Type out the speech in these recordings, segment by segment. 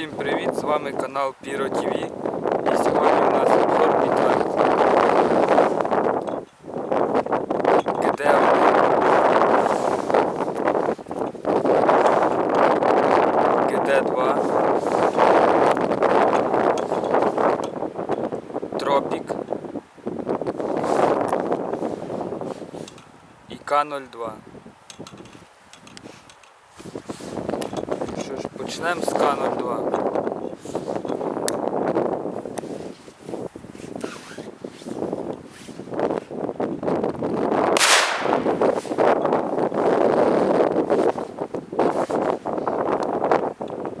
Всім привіт! З вами канал Піро ТВ. І сьогодні у нас обзор. ГТ-1. ГТ-2. Тропік. І К-02. Почнемо з К-02.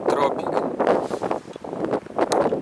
Тропік. Д1.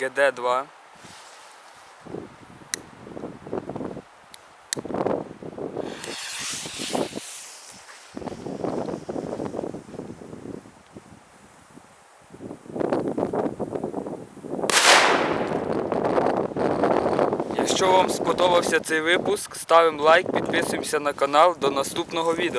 ГД-2. Якщо вам сподобався цей випуск, ставимо лайк, підписуємося на канал. До наступного відео.